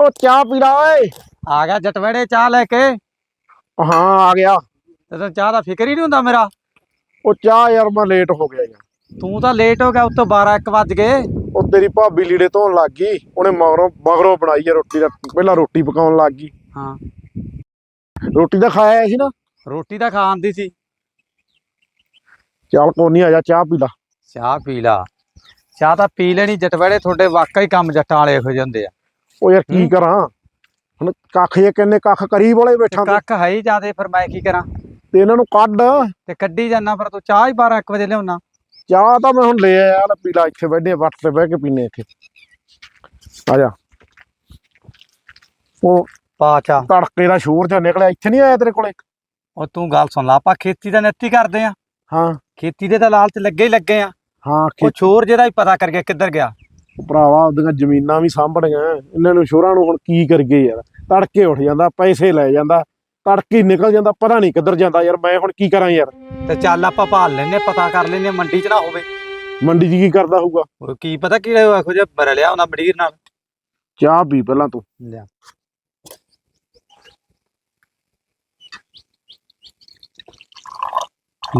ਉਹ ਚਾਹ ਪੀ ਲਾ ਓਏ। ਆ ਗਿਆ ਜਟਵੜੇ ਚਾਹ ਲੈ ਕੇ। ਹਾਂ ਆ ਗਿਆ। ਤੇ ਤੈਨੂੰ ਚਾਹ ਦਾ ਫਿਕਰ ਹੀ ਨਹੀਂ ਹੁੰਦਾ ਮੇਰਾ? ਉਹ ਚਾਹ ਯਾਰ ਮੈਂ ਲੇਟ ਹੋ ਗਿਆ ਯਾਰ। ਤੂੰ ਤਾਂ ਲੇਟ ਹੋ ਗਿਆ ਉੱਤੋਂ 12 1 ਵੱਜ ਗਏ। ਉਹ ਤੇਰੀ ਭਾਬੀ ਲੀੜੇ ਧੋਣ ਲੱਗ ਗਈ। ਉਹਨੇ ਮਗਰੋਂ ਮਗਰੋਂ ਬਣਾਈ ਆ ਰੋਟੀ ਦਾ ਪਹਿਲਾਂ ਰੋਟੀ ਪਕਾਉਣ ਲੱਗ ਗਈ। ਹਾਂ। ਰੋਟੀ ਤਾਂ ਖਾਇਆ ਸੀ ਨਾ? ਰੋਟੀ ਤਾਂ ਖਾਣ ਦੀ ਸੀ। ਚੱਲ ਕੋਈ ਨਹੀਂ ਆ ਜਾ ਚਾਹ ਪੀ ਲਾ। ਚਾਹ ਪੀ ਲਾ। ਚਾਹ ਤਾਂ ਪੀ ਲੈਣੀ ਜਟਵੜੇ ਤੁਹਾਡੇ ਵਾਕਈ ਕੰਮ ਜੱਟਾਂ ਵਾਲੇ ਇਹੋ ਜਿਹੇ ਹੁੰਦੇ ਆ। ਉਹ ਯਾਰ ਕੀ। ਕਰਾਂ? ਹੁਣ ਕੱਖ ਜੇ ਕਿੰਨੇ ਕੱਖ ਕਰੀ ਵਾਲੇ ਬੈਠਾ ਤੂੰ। ਕੱਖ ਹੈ ਹੀ ਜਿਆਦੇ ਫਿਰ ਮੈਂ ਕੀ ਕਰਾਂ? ਤੇ ਇਹਨਾਂ ਨੂੰ ਕੱਢ। ਤੇ ਕੱਢੀ ਜਾਨਾ ਫਿਰ ਤੂੰ ਚਾਹ ਹੀ 12 1 ਵਜੇ ਲਿਆਉਣਾ। ਚਾਹ ਤਾਂ ਮੈਂ ਹੁਣ ਲੈ ਆਇਆ ਲੈ ਪੀ ਲਾ ਇੱਥੇ ਬੈਠੇ ਵੱਟ ਤੇ ਬਹਿ ਕੇ ਪੀਨੇ ਇੱਥੇ। ਆ ਜਾ। ਉਹ ਪਾ ਚਾਹ ਤੜਕੇ ਦਾ ਸ਼ੋਰ ਜਾਂ ਨਿਕਲਿਆ ਇੱਥੇ ਨਹੀਂ ਆਇਆ ਤੇਰੇ ਕੋਲੇ? ਉਹ ਤੂੰ ਗੱਲ ਸੁਣ ਲਾ ਆਪਾਂ ਖੇਤੀ ਦਾ ਨੱਤੀ ਕਰਦੇ ਆ। ਹਾਂ। ਖੇਤੀ ਦੇ ਤਾਂ ਲਾਲਚ ਲੱਗੇ ਹੀ ਲੱਗੇ ਆ। ਹਾਂ ਉਹ ਚੋਰ ਜਿਹਦਾ ਹੀ ਪਤਾ ਕਰਕੇ ਕਿੱਧਰ ਗਿਆ। ਭਰਾਵਾ ਉਹਦੀਆਂ ਜ਼ਮੀਨਾਂ ਵੀ ਸਾਂਭਣੀਆਂ ਇਹਨਾਂ ਨੂੰ ਸ਼ੋਰਾਂ ਨੂੰ ਹੁਣ ਕੀ ਕਰਗੇ ਯਾਰ? ਤੜਕੇ ਉੱਠ ਜਾਂਦਾ ਪੈਸੇ ਲੈ ਜਾਂਦਾ ਤੜਕੇ ਨਿਕਲ ਜਾਂਦਾ ਪਤਾ ਨਹੀਂ ਕਿੱਧਰ ਜਾਂਦਾ ਯਾਰ ਮੈਂ ਹੁਣ ਕੀ ਕਰਾਂ ਯਾਰ? ਤੇ ਚੱਲ ਆਪਾਂ ਭਾਲ ਲੈਨੇ ਪਤਾ ਕਰ ਲੈਨੇ ਮੰਡੀ 'ਚ ਨਾ ਹੋਵੇ। ਮੰਡੀ 'ਚ ਕੀ ਕਰਦਾ ਹੋਊਗਾ? ਉਹ ਕੀ ਪਤਾ ਕਿਹੜੇ ਇਹੋ ਜਿਹਾ ਬਰਲਿਆ ਉਹਨਾਂ ਮੰਡੀਰ ਨਾਲ। ਚਾਹ ਪੀ ਪਹਿਲਾਂ ਤੂੰ। ਲਿਆ।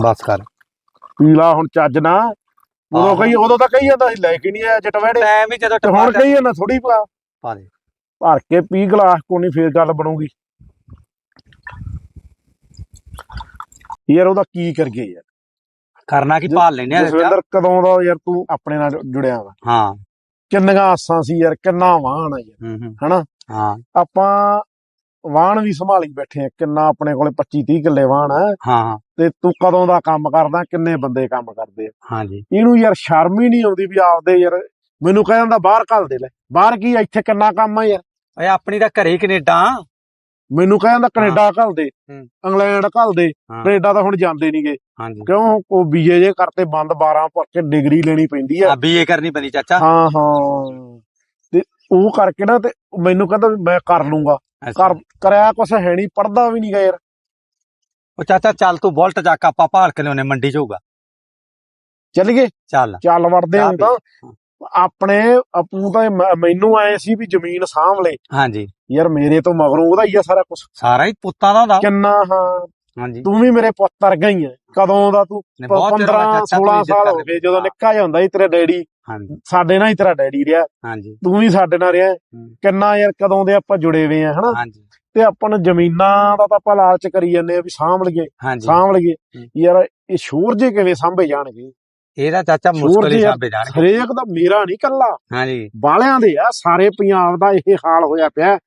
ਬਸ ਕਰ। ਪੀ ਲਾ ਹੁਣ ਚੱਜ ਨਾ ਉਦੋਂ। ਕਹੀ ਉਦੋਂ ਤਾਂ ਕਹੀ ਜਾਂਦਾ ਸੀ ਲੈ ਕੇ ਨਹੀਂ ਆਇਆ ਜਟਵੈੜੇ ਟਾਈਮ ਹੀ ਜਦੋਂ ਤੇ ਹੁਣ ਕਹੀ ਜਾਂਦਾ ਥੋੜੀ ਪਾ ਪਾ ਦੇ। ਭਰ ਕੇ ਪੀ ਗਲਾਸ ਨਹੀਂ ਫੇਰ ਗੱਲ ਬਣੂਗੀ। ਯਾਰ ਉਹਦਾ ਕੀ ਕਰਗੇ ਯਾਰ? ਕਰਨਾ ਕੀ ਭਾਲ ਲੈਨੇ ਆ ਜਸਵਿੰਦਰ ਕਦੋਂ ਦਾ ਯਾਰ ਤੂੰ ਆਪਣੇ ਨਾਲ ਜੁੜਿਆ ਵਾ? ਹਾਂ। ਕਿੰਨੀਆਂ ਆਸਾਂ ਸੀ ਯਾਰ ਕਿੰਨਾ ਵਾਹਣ ਆ ਯਾਰ। ਹਨਾ? ਹਾਂ। ਆਪਾਂ ਵਾਹਣ ਵੀ ਸੰਭਾਲੀ ਬੈਠੇ ਆ ਕਿੰਨਾ ਆਪਣੇ ਕੋਲੇ 25 30 ਕਿੱਲੇ ਵਾਹਣ ਆ। ਹਾਂ। ਤੇ ਤੂੰ ਕਦੋਂ ਦਾ ਕੰਮ ਕਰਦਾ ਕਿੰਨੇ ਬੰਦੇ ਕੰਮ ਕਰਦੇ ਆ? ਹਾਂਜੀ। ਇਹਨੂੰ ਯਾਰ ਸ਼ਰਮ ਹੀ ਨਹੀਂ ਆਉਂਦੀ ਵੀ ਆਪਦੇ ਯਾਰ ਮੈਨੂੰ ਕਹਿ ਜਾਂਦਾ ਬਾਹਰ ਘੱਲ ਦੇ ਲੈ। ਬਾਹਰ ਕੀ ਇੱਥੇ ਕਿੰਨਾ ਕੰਮ ਆ ਯਾਰ? ਓਏ ਆਪਣੀ ਤਾਂ ਘਰੇ ਕੈਨੇਡਾ। ਮੈਨੂੰ ਕਹਿ ਜਾਂਦਾ ਕੈਨੇਡਾ ਘੱਲ ਦੇ। ਇੰਗਲੈਂਡ ਘੱਲ ਦੇ। ਕੈਨੇਡਾ ਤਾਂ ਹੁਣ ਜਾਂਦੇ ਨਹੀਂਗੇ ਕਿਉਂ? ਉਹ ਬੀਏ ਜੇ ਕਰਤੇ ਬੰਦ 12 ਭਰ ਕੇ ਡਿਗਰੀ ਲੈਣੀ ਪੈਂਦੀ ਆ। ਬੀਏ ਕਰਨੀ ਪੈਂਦੀ ਚਾਚਾ। ਹਾਂ ਹਾਂ। ਤੇ ਉਹ ਕਰਕੇ ਨਾ ਤੇ ਮੈਨੂੰ ਕਹਿੰਦਾ ਮੈਂ ਕਰ ਲੂੰਗਾ। ਕਰ ਕਰਿਆ ਕੁਛ ਹੈ ਨਹੀਂ ਪੜਦਾ ਵੀ ਨਹੀਂਗਾ ਯਾਰ। ਉਹ ਚਾਚਾ ਚੱਲ ਤੂੰ ਬੁਲਟ ਚੱਕ ਆਪਾਂ ਭਾਲ ਕੇ ਲਿਆਉਨੇ ਮੰਡੀ 'ਚ ਹੋਊਗਾ। ਚੱਲ ਗਏ? ਚੱਲ। ਚੱਲ ਵੜਦੇ ਹਾਂ ਤਾਂ। ਆਪਣੇ ਆਪੂ ਤਾਂ ਮ- ਮੈਨੂੰ ਆਏ ਸੀ ਵੀ ਜ਼ਮੀਨ ਸਾਂਭ ਲੈ। ਹਾਂਜੀ। ਯਾਰ ਮੇਰੇ ਤੋਂ ਮਗਰੋਂ ਉਹਦਾ ਹੀ ਆ ਸਾਰਾ ਕੁਝ ਸਾਰਾ ਹੀ ਪੁੱਤਾਂ ਦਾ ਹੁੰਦਾ। ਕਿੰਨਾ ਹਾਂ। ਹਾਂਜੀ। ਤੂੰ ਵੀ ਮੇਰੇ ਪੁੱਤ ਵਰਗਾ ਹੀ ਆ। ਕਦੋਂ ਦਾ ਤੂੰ ਨੇ ਬਹੁਤ ਚਿਰ 15 ਬਾਅਦ ਚਾਚਾ 16 ਤੂੰ ਇੱਜ਼ਤ ਸਾਲ ਹੋ ਗਏ ਜਦੋਂ ਨਿੱਕਾ ਜਿਹਾ ਹੁੰਦਾ ਸੀ ਤੇਰਾ ਡੈਡੀ। ਹਾਂਜੀ। ਸਾਡੇ ਨਾਲ ਹੀ ਤੇਰਾ ਡੈਡੀ ਰਿਹਾ। ਹਾਂਜੀ। ਤੂੰ ਵੀ ਸਾਡੇ ਨਾਲ ਰਿਹਾ। ਕਿੰਨਾ ਯਾਰ ਕਦੋਂ ਦੇ ਆਪਾਂ ਜੁੜੇ ਹੋਏ ਆ ਹਨਾ? ਹਾਂਜੀ। ਤੇ ਆਪਾਂ ਨੂੰ ਜ਼ਮੀਨਾਂ ਦਾ ਤਾਂ ਆਪਾਂ ਲਾਲਚ ਕਰੀ ਜਾਂਦੇ ਆ ਵੀ ਸਾਂਭ ਲਈਏ ਹਾਂਜੀ। ਸਾਂਭ ਲਈਏ। ਯਾਰ ਇਹ ਸ਼ੋਰ ਜੇ ਕਿਵੇਂ ਸਾਂਭੇ ਜਾਣਗੇ? ਇਹਦਾ ਚਾਚਾ ਮੁਸ਼ਕਲ ਹੀ। ਸਾਬੇ ਜਾਣਗੇ। ਹਰੇਕ ਦਾ ਮੇਰਾ ਨਹੀਂ ਕੱਲਾ ਹਾਂਜੀ। ਬਾਲਿਆਂ ਦੇ ਆ ਸਾਰੇ ਪੰਜਾਬ ਦਾ ਇਹ ਹਾਲ ਹੋਇਆ ਪਿਆ।